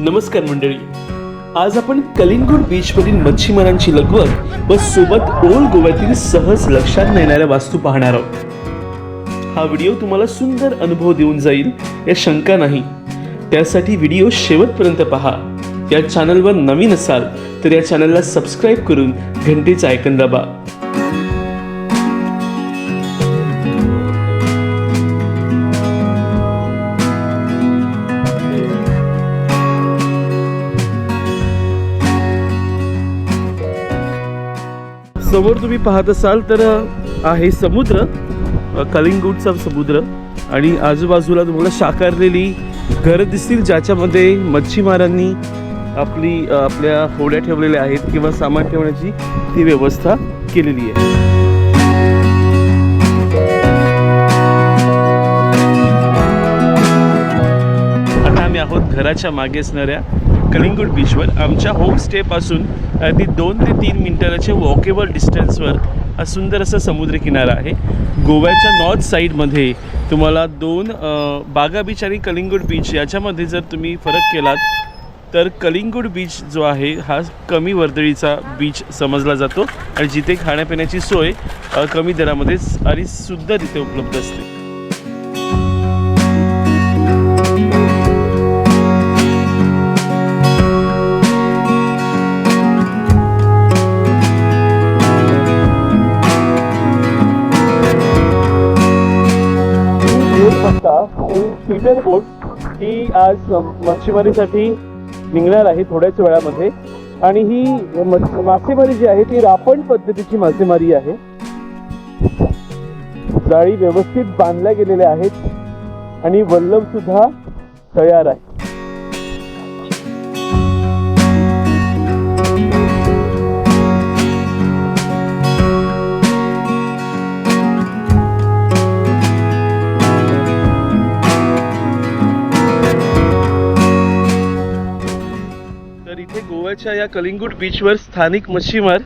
नमस्कार मंडळी. आज आपण कलिंगूट बीचवरील मच्छीमारांची लगवत व सोबत ओल्ड गोव्यातील सहज लक्षात नेणाऱ्या वास्तू पाहणार आहोत. हा व्हिडिओ तुम्हाला सुंदर अनुभव देऊन जाईल या शंका नाही. त्यासाठी व्हिडिओ शेवटपर्यंत पहा. या चॅनलवर नवीन असाल तर या चॅनलला सबस्क्राईब करून घंटेचं आयकन दाबा. समोर तुम्ही पाहत असाल तर आहे समुद्र कलिंगूटचा समुद्र. आणि आजूबाजूला तुम्हाला साकारलेली घरं दिसतील ज्याच्यामध्ये मच्छीमारांनी आपली आपल्या होड्या ठेवलेल्या आहेत किंवा सामान ठेवण्याची ती व्यवस्था केलेली आहे. आता आम्ही आहोत घराच्या मागे असणाऱ्या कलिंगूट बीचवर आमच्या होमस्टेपासून अगदी दोन ते तीन मिनटाचे वॉकेबल डिस्टन्सवर हा सुंदर असा समुद्रकिनारा आहे. गोव्याच्या नॉर्थ साईडमध्ये तुम्हाला दोन बागा बीच आणि कलिंगूट बीच याच्यामध्ये जर तुम्ही फरक केलात तर कलिंगूट बीच जो आहे हा कमी वर्दळीचा बीच समजला जातो. आणि जिथे खाण्यापिण्याची सोय कमी दरामध्येच आणि सुद्धा तिथे उपलब्ध असते. बोट ही आज मच्छीमारीसाठी निघणार आहे थोड्याच वेळामध्ये. आणि ही म- मासेमारी जी आहे ती रापण पद्धतीची मासेमारी आहे. जाळी व्यवस्थित बांधल्या गेलेल्या आहेत. आणि वल्लभ सुद्धा तयार आहे. गोव्याच्या या कलिंगूट बीचवर स्थानिक मच्छीमार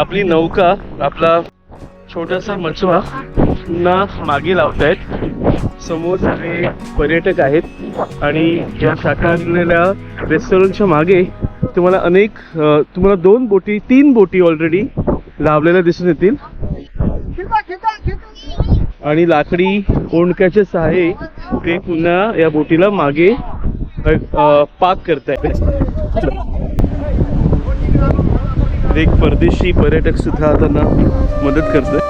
आपली नौका आपला छोटासा मचवा ना मागे लावतायत समोर सगळे पर्यटक आहेत आणि या साकारलेल्या रेस्टॉरंटच्या मागे तुम्हाला अनेक तुम्हाला दोन बोटी तीन बोटी ऑलरेडी लावलेल्या दिसून येतील. आणि लाकडी ओंडक्याच्या सहाय्ये ते पुन्हा या बोटीला मागे पाक पाक करतायत. एक परदेशी पर्यटक सुद्धा त्यांना मदत करतोय.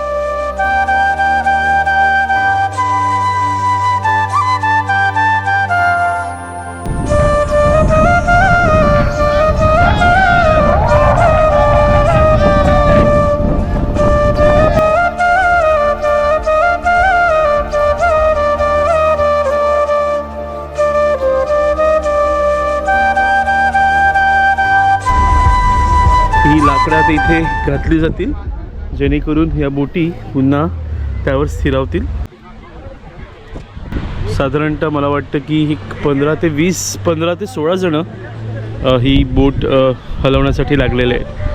लाकडात इथे घातली जातील. जेणेकरून ह्या बोटी पुन्हा त्यावर स्थिरावतील. साधारणतः मला वाटतं की ही पंधरा ते वीस पंधरा ते सोळा जणं ही बोट हलवण्यासाठी लागलेले आहेत.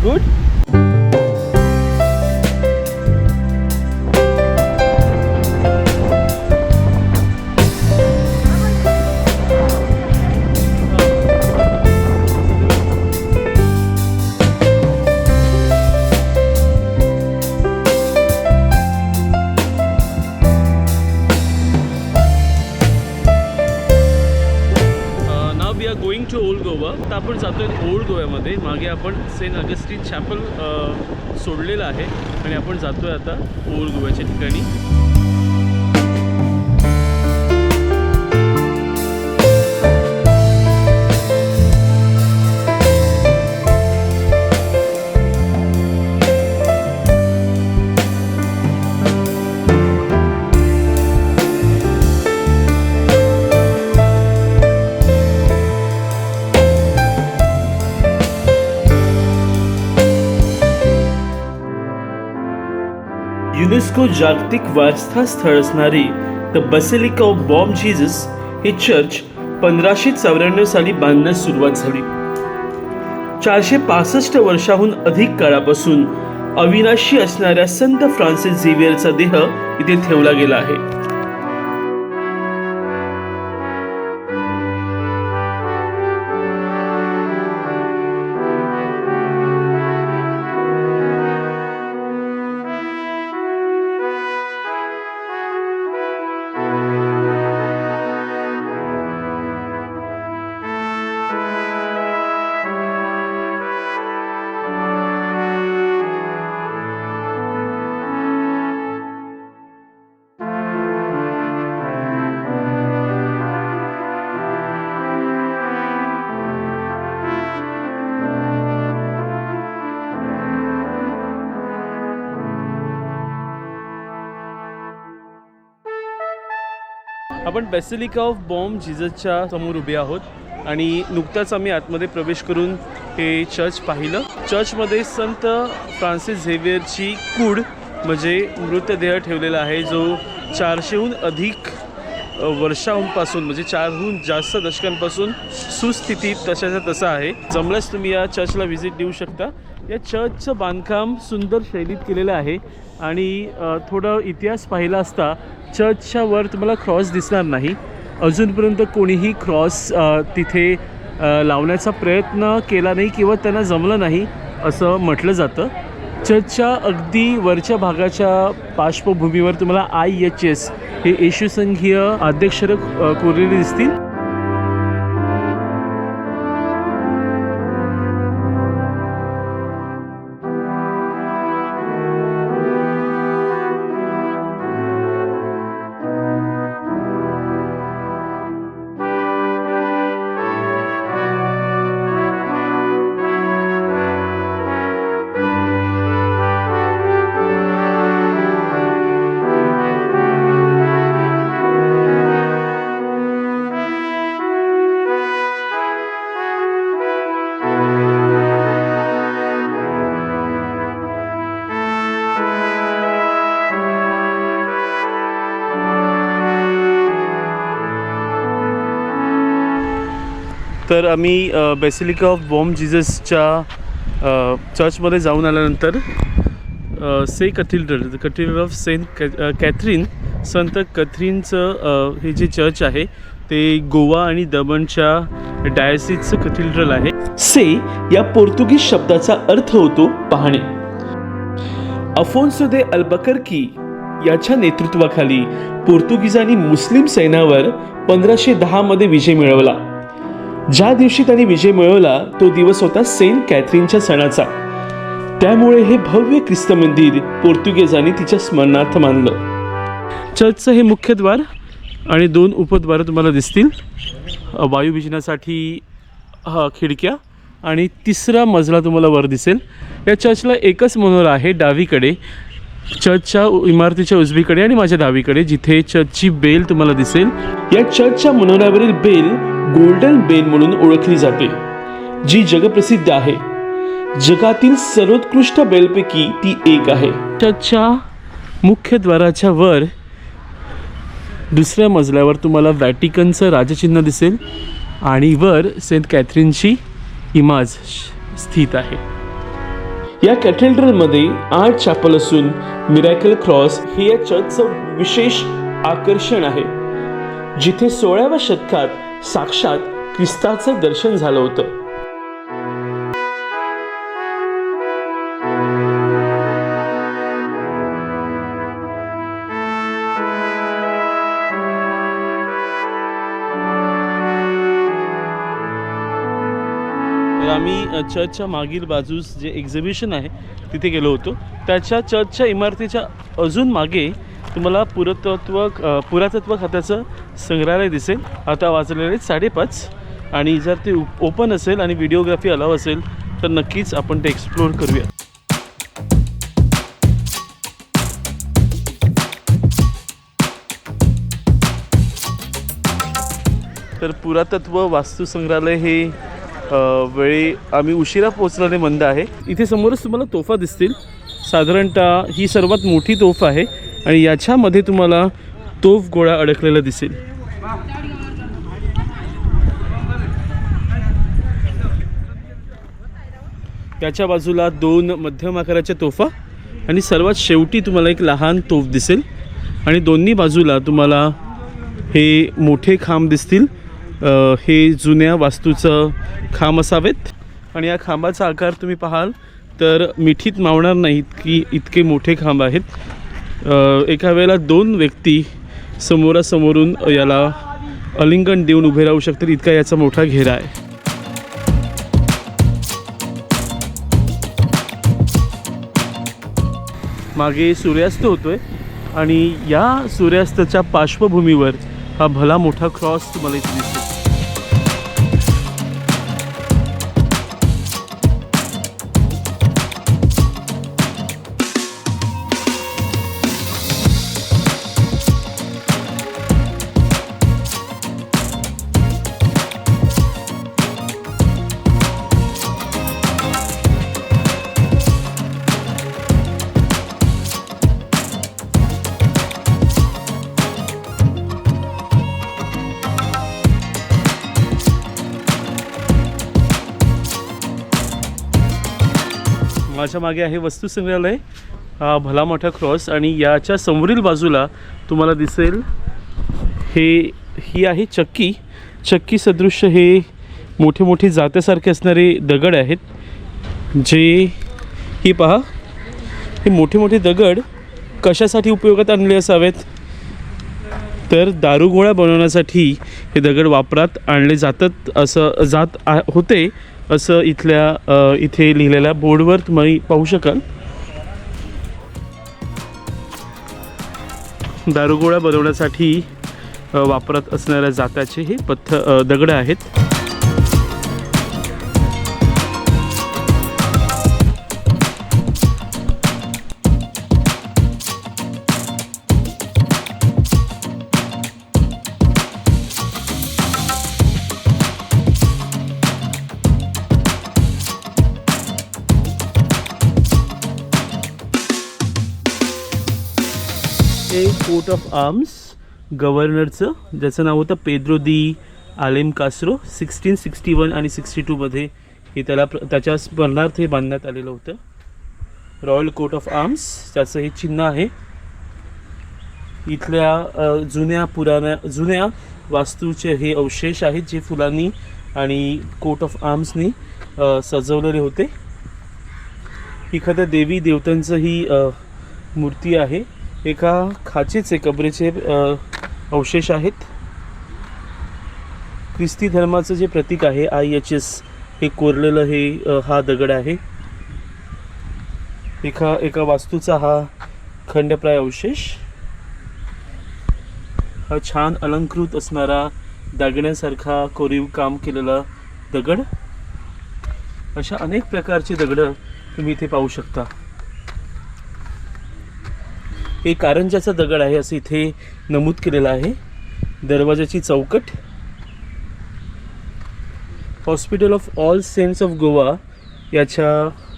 good. मागे आपण सेंट अगस्टिन चॅपल सोडलेलं आहे आणि आपण जातोय आता ओल्ड गोव्याच्या ठिकाणी. युनेस्को जागतिक वारसा स्थळ असणारी the basilica of Bom Jesus हे चर्च पंधराशे चौऱ्याण्णव साली बांधण्यास सुरुवात झाली. चारशे पासष्ट वर्षाहून अधिक काळापासून अविनाशी असणाऱ्या संत फ्रान्सिस झेवियरचा देह इथे ठेवला गेला आहे. आपण बेसिलिका ऑफ बॉम्ब जिजसच्या समोर उभे आहोत आणि नुकताच आम्ही आतमध्ये प्रवेश करून हे चर्च पाहिलं. चर्चमध्ये संत फ्रान्सिस झेवियरची कूड म्हणजे मृतदेह ठेवलेला आहे जो चारशेहून अधिक वर्षांपासून म्हणजे चारहून जास्त दशकांपासून सुस्थितीत तशाचा तसा आहे. जमल्यास तुम्ही या चर्चला व्हिजिट देऊ शकता. या चर्चचं बांधकाम सुंदर शैलीत केलेलं आहे आणि थोडं इतिहास पाहिला असता चर्चच्या वर तुम्हाला क्रॉस दिसणार नाही. अजूनपर्यंत कोणीही क्रॉस तिथे लावण्याचा प्रयत्न केला नाही किंवा त्यांना जमलं नाही असं म्हटलं जातं. चर्चच्या अगदी वरच्या भागाच्या पार्श्वभूमीवर तुम्हाला आय एच एस हे येशूसंघीय अध्यक्षर कोरलेले दिसतील. तर आम्ही बेसिलिका ऑफ बॉम्ब जिजसच्या चर्चमध्ये जाऊन आल्यानंतर Se cathedral cathedral of Saint Catherine संत कथरीनचं हे जे चर्च आहे ते गोवा आणि दमणच्या डायसिसचं कथिड्रल आहे. से या पोर्तुगीज शब्दाचा अर्थ होतो पाहणे. अफोन्सो दे अल्बकर्की याच्या नेतृत्वाखाली पोर्तुगीजांनी मुस्लिम सैन्यावर पंधराशे दहामध्ये विजय मिळवला. ज्या दिवशी त्यांनी विजय मिळवला तो दिवस होता सेंट कॅथरीनच्या सणाचा. त्यामुळे हे भव्य ख्रिस्त मंदिर पोर्तुगेजांनी तिच्या स्मरणार्थ मानलं चर्चचं हे मुख्य द्वार आणि दोन उपद्वारं तुम्हाला दिसतील. वायुविजनासाठी हा खिडक्या आणि तिसरा मजला तुम्हाला वर दिसेल. या चर्चला एकच मनोरा आहे डावीकडे. चर्चच्या इमारतीच्या उजवीकडे आणि माझ्या डावीकडे जिथे चर्चची बेल तुम्हाला दिसेल. या चर्चच्या मनोऱ्यावरील बेल गोल्डन बेल म्हणून ओळखली जाते जी जगप्रसिद्ध आहे. जगातील सर्वोत्कृष्ट बेलपैकी ती एक आहे. चर्चच्या मुख्य द्वाराच्या वर दुसऱ्या मजल्यावर तुम्हाला व्हॅटिकनचं राजचिन्ह दिसेल आणि वर सेंट कॅथरीनची इमाज स्थित आहे. या कॅथेड्रलमध्ये आर्ट चॅपल असून मिरॅकल क्रॉस हे या चर्चचं विशेष आकर्षण आहे जिथे सोळाव्या शतकात साक्षात ख्रिस्ताचं दर्शन झालं होतं. आम्ही चर्चच्या मागील बाजूस जे एक्झिबिशन आहे तिथे गेलो होतो. त्याच्या चर्चच्या इमारतीच्या अजून मागे तुम्हाला पुरातत्व पुरातत्व खात्याचं संग्रहालय दिसेल. आता वाजलेले साडेपाच. आणि जर ते ओपन असेल आणि व्हिडिओग्राफी अलाव असेल तर नक्कीच आपण ते एक्सप्लोअर करूया. तर पुरातत्व वास्तुसंग्रहालय हे वेळी आम्ही उशिरा पोहोचणारे मंद आहे. इथे समोरच तुम्हाला तोफा दिसतील. साधारणतः ही सर्वात मोठी तोफ आहे. आणि याच्यामध्ये तुम्हाला तोफ गोळा अडकलेला दिसेल. त्याच्या बाजूला दोन मध्यम आकाराच्या तोफा आणि सर्वात शेवटी तुम्हाला एक लहान तोफ दिसेल. आणि दोन्ही बाजूला तुम्हाला हे मोठे खांब दिसतील. हे जुन्या वास्तूचं खांब असावेत. आणि या खांबाचा आकार तुम्ही पाहाल तर मिठीत मावणार नाहीत की इतके मोठे खांब आहेत. एका वेळेला दोन व्यक्ती समोरासमोरून याला अलिंगन देऊन उभे राहू शकतील. इतका याचा मोठा घेरा आहे. मागे सूर्यास्त होतोय आणि या सूर्यास्ताच्या पार्श्वभूमीवर हा भला मोठा क्रॉस तुम्हाला इथे दिसतो माझ्या मागे आहे वस्तू संग्रहालय हा भला मोठा क्रॉस आणि याच्या समोरील बाजूला तुम्हाला दिसेल हे ही आहे चक्की. चक्की सदृश हे मोठे मोठे जात्यासारखे असणारे दगड आहेत. जे ही पहा हे मोठे मोठे दगड कशासाठी उपयोगात आणले असावेत? तर दारुगोळा बनवण्यासाठी हे दगड वापरात आणले जातात असं जात आ होते. असं इथल्या इथे लिहिलेल्या बोर्डवर तुम्ही पाहू शकाल. दारुगोळा बनवण्यासाठी वापरत असणाऱ्या जाताचे हे पत्थ दगड आहेत. कोट ऑफ आर्म्स गव्हर्नरचं ज्याचं नाव होतं Pedro de Alem Castro sixteen sixty one आणि सिक्स्टी टूमध्ये हे त्याला प्र- त्याच्या स्मरणार्थ हे बांधण्यात आलेलं होतं. रॉयल कोट ऑफ आर्म्स त्याचं हे चिन्ह आहे. इथल्या जुन्या पुराण्या जुन्या वास्तूचे हे अवशेष आहेत जे फुलांनी आणि कोट ऑफ आर्म्सनी सजवलेले होते. एखाद्या देवी देवतांचं ही मूर्ती आहे. एका खाचेचे कबरेचे अवशेष आहेत. ख्रिस्ती धर्माचं जे प्रतीक आहे आय एच एस हे कोरलेलं हे हा दगड आहे. एका एका वास्तूचा हा खंडप्राय अवशेष. हा छान अलंकृत असणारा दागिन्यासारखा कोरीव काम केलेला दगड. अशा अनेक प्रकारची दगडं तुम्ही इथे पाहू शकता. हे कारंजाचा दगड आहे असं इथे नमूद केलेलं आहे. दरवाजाची चौकट. Hospital of all saints of Goa याच्या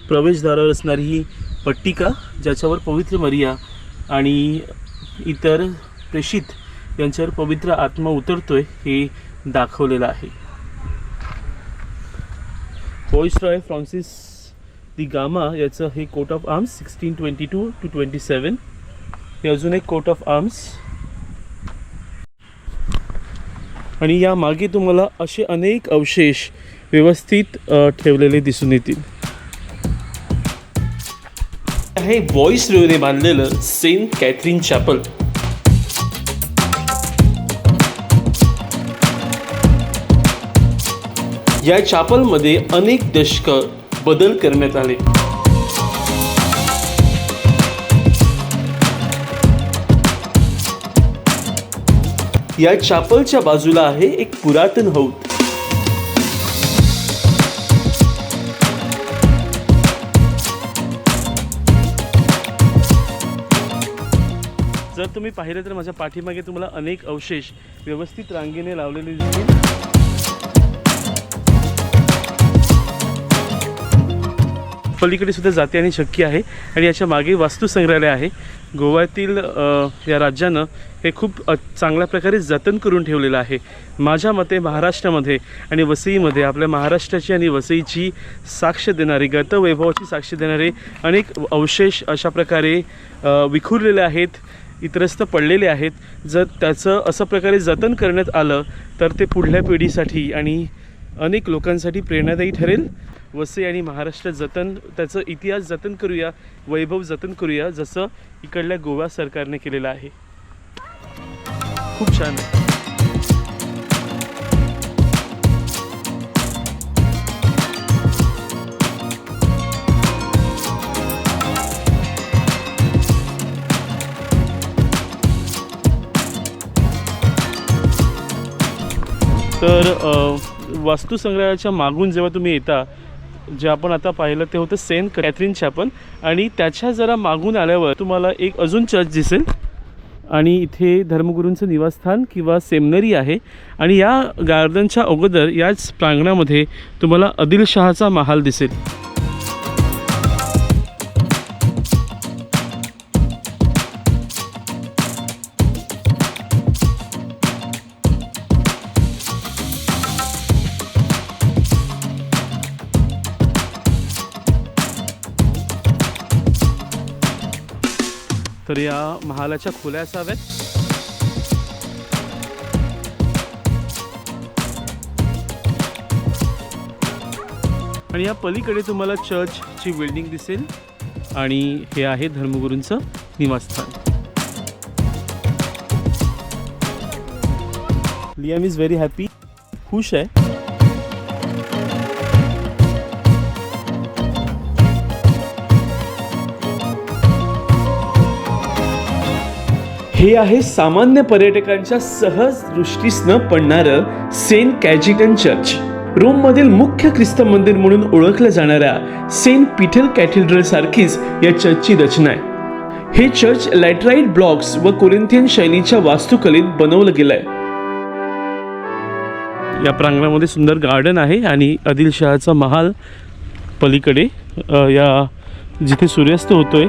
प्रवेशद्वारावर असणारी ही पट्टिका ज्याच्यावर पवित्र मरिया आणि इतर प्रेषित यांच्यावर पवित्र आत्मा उतरतोय हे दाखवलेलं आहे. Viceroy Francis da Gama याचं हे coat of arms sixteen twenty two to twenty seven हे अजून एक कोट ऑफ आर्म्स आणि या मागे तुम्हाला असे अनेक अवशेष व्यवस्थित ठेवलेले दिसून येतील. हे व्हॉइस रेवने बांधलेलं सेंट कॅथरीन चॅपल या चॅपलमध्ये अनेक दशक बदल करण्यात आले. या चापलच्या बाजूला आहे एक पुरातन हौद. जर तुम्ही पाहिलं तर माझ्या पाठीमागे तुम्हाला अनेक अवशेष व्यवस्थित रांगेने लावलेले दिसतील. पलीकडे सुद्धा जाते आणि शक्य आहे. आणि याच्या मागे वास्तुसंग्रहालय आहे. गोव्यातील या राज्यानं हे खूप चांगल्या प्रकारे जतन करून ठेवलेलं आहे. माझ्या मते महाराष्ट्रामध्ये आणि वसईमध्ये आपल्या महाराष्ट्राची आणि वसईची साक्ष देणारी गतवैभवाची साक्ष देणारे अनेक अवशेष अशा प्रकारे विखुरलेले आहेत इतरस्त पडलेले आहेत. जर त्याचं असं प्रकारे जतन करण्यात आलं तर ते पुढल्या पिढीसाठी आणि अनेक लोकांसाठी प्रेरणादायी ठरेल. वसई आणि महाराष्ट्र जतन त्याचं इतिहास जतन करूया वैभव जतन करूया जसं इकडल्या गोवा सरकारने केलेलं आहे. खूप छान. आहे तर अ, वास्तुसंग्रहाच्या मागून जेव्हा तुम्ही येता जे आपण आता पाहिलं ते होतं सेंट कॅथरीन चॅपल आणि त्याच्या जरा मागून आल्यावर तुम्हाला एक अजून चर्च दिसेल. आणि इथे धर्मगुरूंचं निवासस्थान किंवा सेमनरी आहे. आणि या गार्डनच्या अगोदर याच प्रांगणामध्ये तुम्हाला आदिलशहाचा महाल दिसेल. तर या महालाच्या खोल्या असाव्यात. आणि या पलीकडे तुम्हाला चर्चची बिल्डिंग दिसेल. आणि हे आहे धर्मगुरूंचं निवासस्थान. लियाम इज व्हेरी हॅपी खुश आहे. हे आहे सामान्य पर्यटकांच्या सहज दृष्टीस न पडणारं सेंट कॅजिटन चर्च. रोममधील मुख्य ख्रिस्त मंदिर म्हणून ओळखल्या जाणाऱ्या सेंट पीटल कॅथेड्रल सारखीच या चर्चची रचना आहे. हे चर्च लॅटराईट ब्लॉक्स व कोरिंथियन शैलीच्या वास्तुकलेत बनवलं गेलं आहे या प्रांगणामध्ये सुंदर गार्डन आहे आणि आदिलशहाचा महाल पलीकडे या जिथे सूर्यास्त होतोय.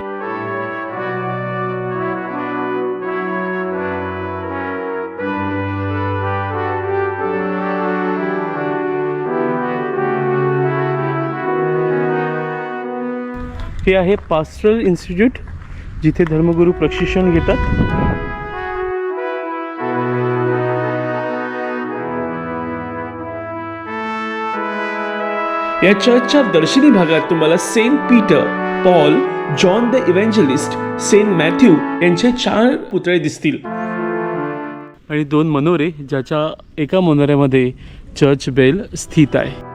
हे आहे पास्ट्रल इन्स्टिट्यूट जिथे धर्मगुरू प्रशिक्षण घेतात. या चर्चच्या दर्शनी भागात तुम्हाला Saint Peter Paul John the evangelist Saint Matthew यांचे चार पुतळे दिसतील. आणि दोन मनोरे ज्याच्या एका मनोऱ्यामध्ये चर्च बेल स्थित आहे.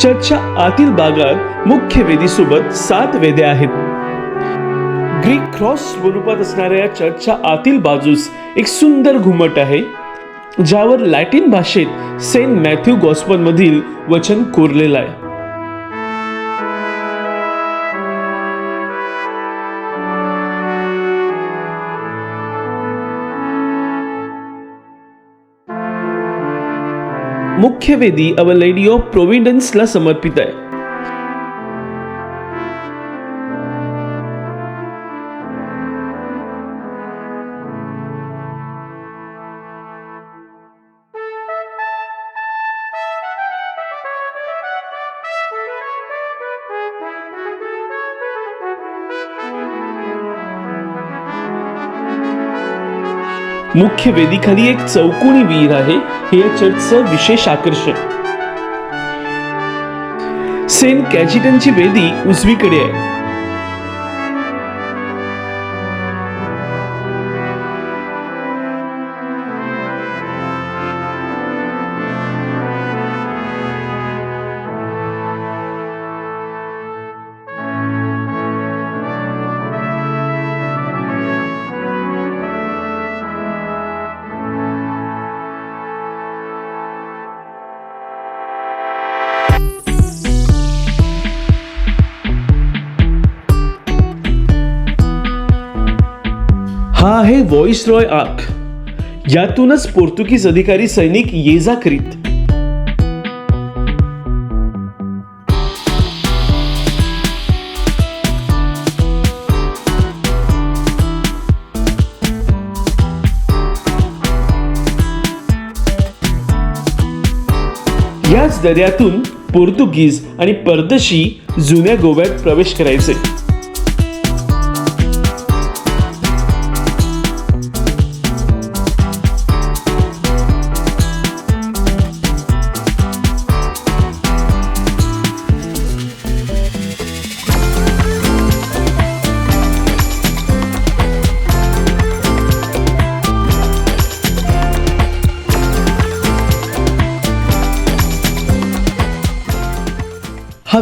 चर्चच्या आतील भागात मुख्य वेदीसोबत सात वेद्या आहेत. ग्रीक क्रॉस स्वरूपात असणाऱ्या या चर्चच्या आतील बाजूस एक सुंदर घुमट आहे ज्यावर लॅटिन भाषेत सेंट मॅथ्यू गॉस्पल मधील वचन कोरलेलं आहे. मुख्य वेदी अवर लेडी ऑफ प्रोव्हिडन्सला समर्पित आहे. मुख्य वेदीखाली एक चौकोनी विहीर आहे. हे या चर्चचं विशेष आकर्षण. सेंट कॅजिटनची वेदी उजवीकडे आहे. आहे व्हॉइस रॉय आर्क यातूनच पोर्तुगीज अधिकारी सैनिक ये जा करीत. याच दर्यातून पोर्तुगीज आणि परदेशी जुन्या गोव्यात प्रवेश करायचे.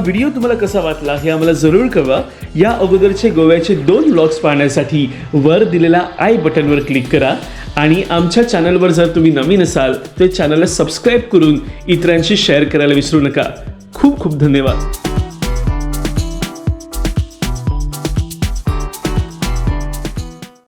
व्हिडिओ तुम्हाला कसा वाटला हे आम्हाला जरूर कळवा. या अगोदरचे गोव्याचे दोन ब्लॉग्स पाहण्यासाठी वर दिलेल्या आय बटनवर क्लिक करा. आणि आमच्या चॅनलवर जर तुम्ही नवीन असाल तर चॅनलला सबस्क्राईब करून इतरांशी शेअर करायला विसरू नका. खूप खूप धन्यवाद.